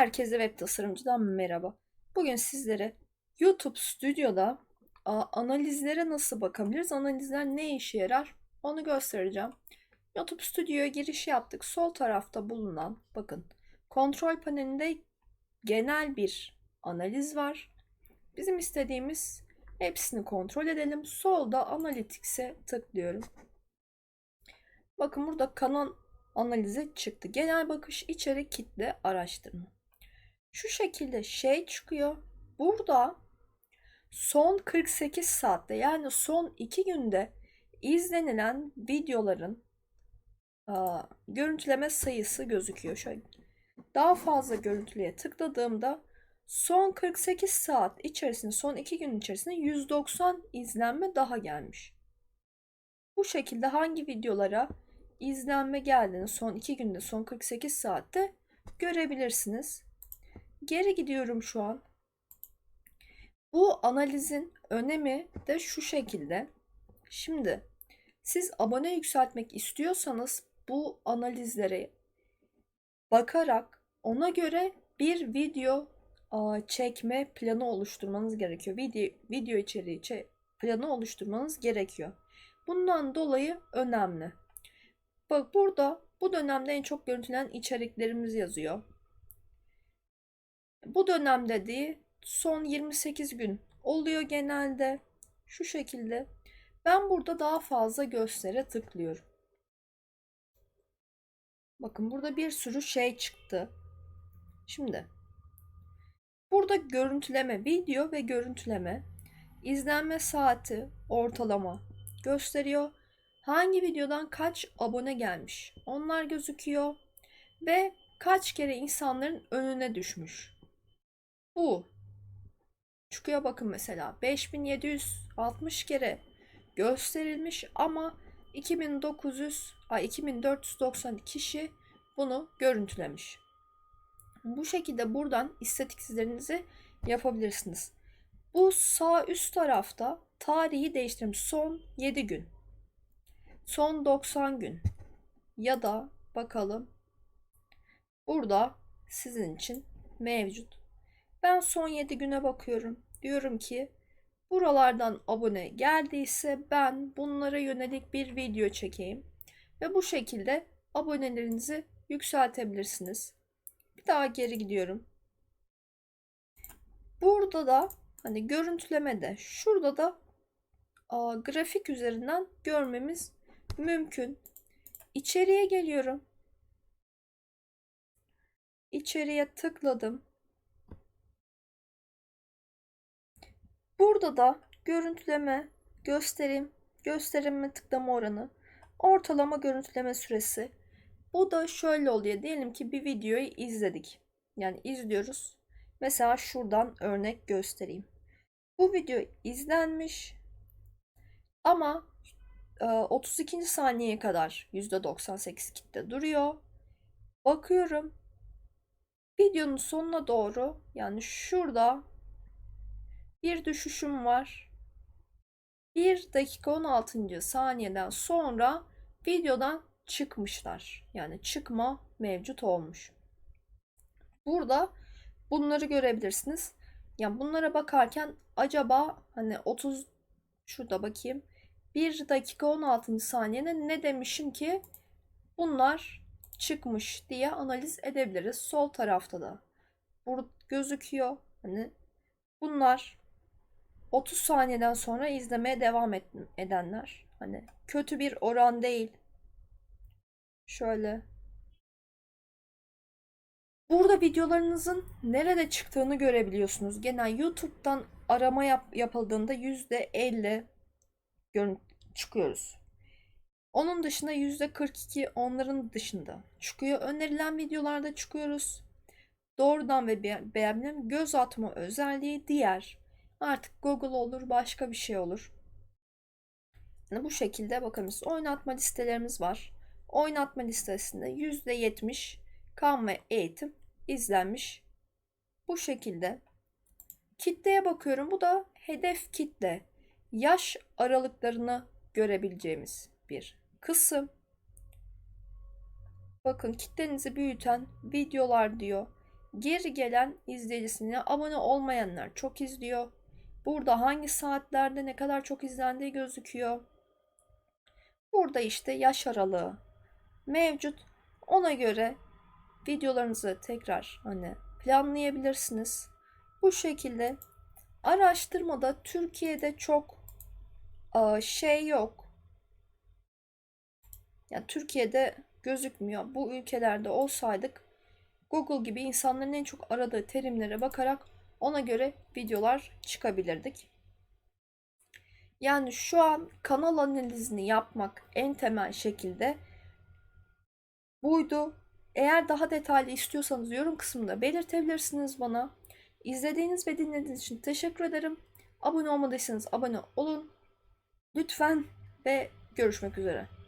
Herkese web tasarımcıdan merhaba. Bugün sizlere YouTube Studio'da analizlere nasıl bakabiliriz, analizler ne işe yarar onu göstereceğim. YouTube Studio'ya giriş yaptık. Sol tarafta bulunan bakın kontrol panelinde genel bir analiz var. Bizim istediğimiz hepsini kontrol edelim. Solda Analytics'e tıklıyorum. Bakın burada kanal analizi çıktı. Genel bakış, içerik, kitle, araştırma. Şu şekilde şey çıkıyor. Burada son 48 saatte yani son 2 günde izlenilen videoların a, görüntüleme sayısı gözüküyor. Şöyle daha fazla görüntülüye tıkladığımda son 48 saat içerisinde son 2 gün içerisinde 190 izlenme daha gelmiş. Bu şekilde hangi videolara izlenme geldiğini son 2 günde son 48 saatte görebilirsiniz. Geri gidiyorum şu an. Bu analizin önemi de şu şekilde. Şimdi siz abone yükseltmek istiyorsanız bu analizlere bakarak ona göre bir video çekme planı oluşturmanız gerekiyor. Video, video içeriği planı oluşturmanız gerekiyor. Bundan dolayı önemli. Bak burada bu dönemde en çok görüntülenen içeriklerimiz yazıyor. Bu dönem dediği son 28 gün oluyor genelde. Şu şekilde. Ben burada daha fazla göstere tıklıyorum. Bakın burada bir sürü şey çıktı. Şimdi burada görüntüleme, video ve görüntüleme, izlenme saati ortalama gösteriyor. Hangi videodan kaç abone gelmiş? Onlar gözüküyor ve kaç kere insanların önüne düşmüş. Bu çıkıyor bakın mesela 5760 kere gösterilmiş ama 2900 ay 2490 kişi bunu görüntülemiş. Bu şekilde buradan istatistiklerinizi yapabilirsiniz. Bu sağ üst tarafta tarihi değiştirmiş son 7 gün. Son 90 gün ya da bakalım burada sizin için mevcut. Ben son 7 güne bakıyorum. Diyorum ki buralardan abone geldiyse ben bunlara yönelik bir video çekeyim. Ve bu şekilde abonelerinizi yükseltebilirsiniz. Bir daha geri gidiyorum. Burada da hani görüntülemede şurada da a, grafik üzerinden görmemiz mümkün. İçeriye geliyorum. İçeriye tıkladım. Burada da görüntüleme, gösterim, gösterim tıklama oranı, ortalama görüntüleme süresi. Bu da şöyle oluyor. Diyelim ki bir videoyu izledik. Yani izliyoruz. Mesela şuradan örnek göstereyim. Bu video izlenmiş ama 32. E, saniyeye kadar %98 kitle duruyor. Bakıyorum. Videonun sonuna doğru yani şurada bir düşüşüm var. 1 dakika 16. saniyeden sonra videodan çıkmışlar. Yani çıkma mevcut olmuş. Burada bunları görebilirsiniz. Yani bunlara bakarken acaba hani 30 şurada bakayım 1 dakika 16. saniyede ne demişim ki bunlar çıkmış diye analiz edebiliriz. Sol tarafta da burada gözüküyor. Hani bunlar 30 saniyeden sonra izlemeye devam edenler. Hani kötü bir oran değil. Şöyle. Burada videolarınızın nerede çıktığını görebiliyorsunuz. Genel YouTube'dan arama yap yapıldığında %50 çıkıyoruz. Onun dışında %42 onların dışında çıkıyor. Önerilen videolarda çıkıyoruz. Doğrudan ve beğenilen göz atma özelliği diğer Artık Google olur, başka bir şey olur. Yani bu şekilde bakınız oynatma listelerimiz var. Oynatma listesinde %70 kan ve eğitim izlenmiş. Bu şekilde. Kitleye bakıyorum. Bu da hedef kitle. Yaş aralıklarını görebileceğimiz bir kısım. Bakın kitlenizi büyüten videolar diyor. geri gelen izleyicisine abone olmayanlar çok izliyor. Burada hangi saatlerde ne kadar çok izlendiği gözüküyor. Burada işte yaş aralığı mevcut. Ona göre videolarınızı tekrar hani planlayabilirsiniz. Bu şekilde araştırmada Türkiye'de çok aa, şey yok. Yani Türkiye'de gözükmüyor. Bu ülkelerde olsaydık Google gibi insanların en çok aradığı terimlere bakarak ona göre videolar çıkabilirdik. Yani şu an kanal analizini yapmak en temel şekilde buydu. Eğer daha detaylı istiyorsanız yorum kısmında belirtebilirsiniz bana. İzlediğiniz ve dinlediğiniz için teşekkür ederim. Abone olmadıysanız abone olun. Lütfen ve görüşmek üzere.